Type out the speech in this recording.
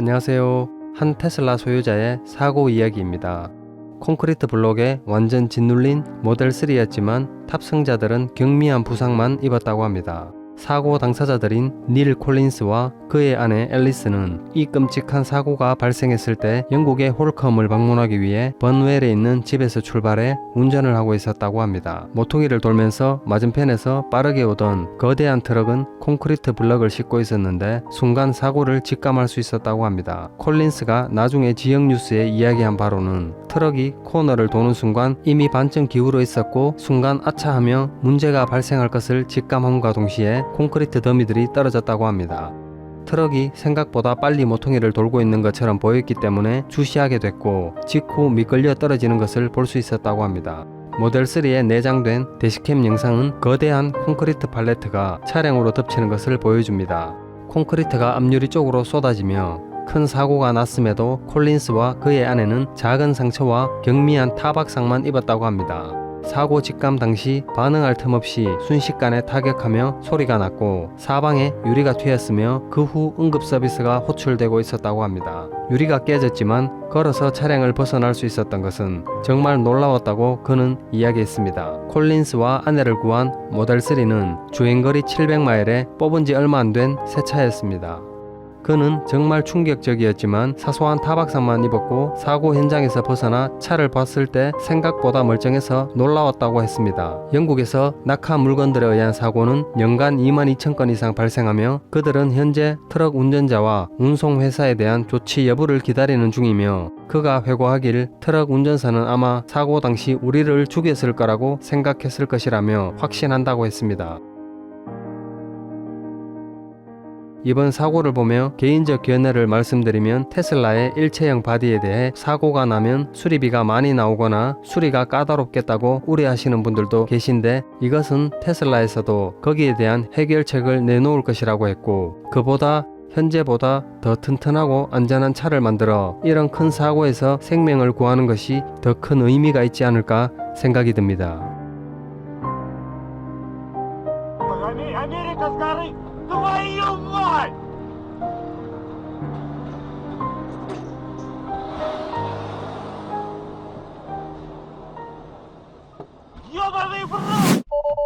안녕하세요. 한 테슬라 소유자의 사고 이야기입니다. 콘크리트 블록에 완전 짓눌린 모델 3였지만 탑승자들은 경미한 부상만 입었다고 합니다. 사고 당사자들인 닐 콜린스와 그의 아내 앨리스는 이 끔찍한 사고가 발생했을 때 영국의 홀컴을 방문하기 위해 번웰에 있는 집에서 출발해 운전을 하고 있었다고 합니다. 모퉁이를 돌면서 맞은편에서 빠르게 오던 거대한 트럭은 콘크리트 블럭을 싣고 있었는데 순간 사고를 직감할 수 있었다고 합니다. 콜린스가 나중에 지역 뉴스에 이야기한 바로는 트럭이 코너를 도는 순간 이미 반쯤 기울어 있었고 순간 아차하며 문제가 발생할 것을 직감함과 동시에 콘크리트 더미들이 떨어졌다고 합니다. 트럭이 생각보다 빨리 모퉁이를 돌고 있는 것처럼 보였기 때문에 주시하게 됐고 직후 미끌려 떨어지는 것을 볼 수 있었다고 합니다. 모델 3에 내장된 대시캠 영상은 거대한 콘크리트 팔레트가 차량으로 덮치는 것을 보여줍니다. 콘크리트가 앞유리 쪽으로 쏟아지며 큰 사고가 났음에도 콜린스와 그의 아내는 작은 상처와 경미한 타박상만 입었다고 합니다. 사고 직감 당시 반응할 틈 없이 순식간에 타격하며 소리가 났고 사방에 유리가 튀었으며 그 후 응급 서비스가 호출되고 있었다고 합니다. 유리가 깨졌지만 걸어서 차량을 벗어날 수 있었던 것은 정말 놀라웠다고 그는 이야기했습니다. 콜린스와 아내를 구한 모델 3는 주행거리 700마일에 뽑은 지 얼마 안 된 새 차였습니다. 그는 정말 충격적이었지만 사소한 타박상만 입었고 사고 현장에서 벗어나 차를 봤을 때 생각보다 멀쩡해서 놀라웠다고 했습니다. 영국에서 낙하 물건들에 의한 사고는 연간 2만 2천 건 이상 발생하며 그들은 현재 트럭 운전자와 운송 회사에 대한 조치 여부를 기다리는 중이며 그가 회고하길 트럭 운전사는 아마 사고 당시 우리를 죽였을 거라고 생각했을 것이라며 확신한다고 했습니다. 이번 사고를 보며 개인적 견해를 말씀드리면 테슬라의 일체형 바디에 대해 사고가 나면 수리비가 많이 나오거나 수리가 까다롭겠다고 우려하시는 분들도 계신데 이것은 테슬라에서도 거기에 대한 해결책을 내놓을 것이라고 했고 그보다 현재보다 더 튼튼하고 안전한 차를 만들어 이런 큰 사고에서 생명을 구하는 것이 더 큰 의미가 있지 않을까 생각이 듭니다. the way you want.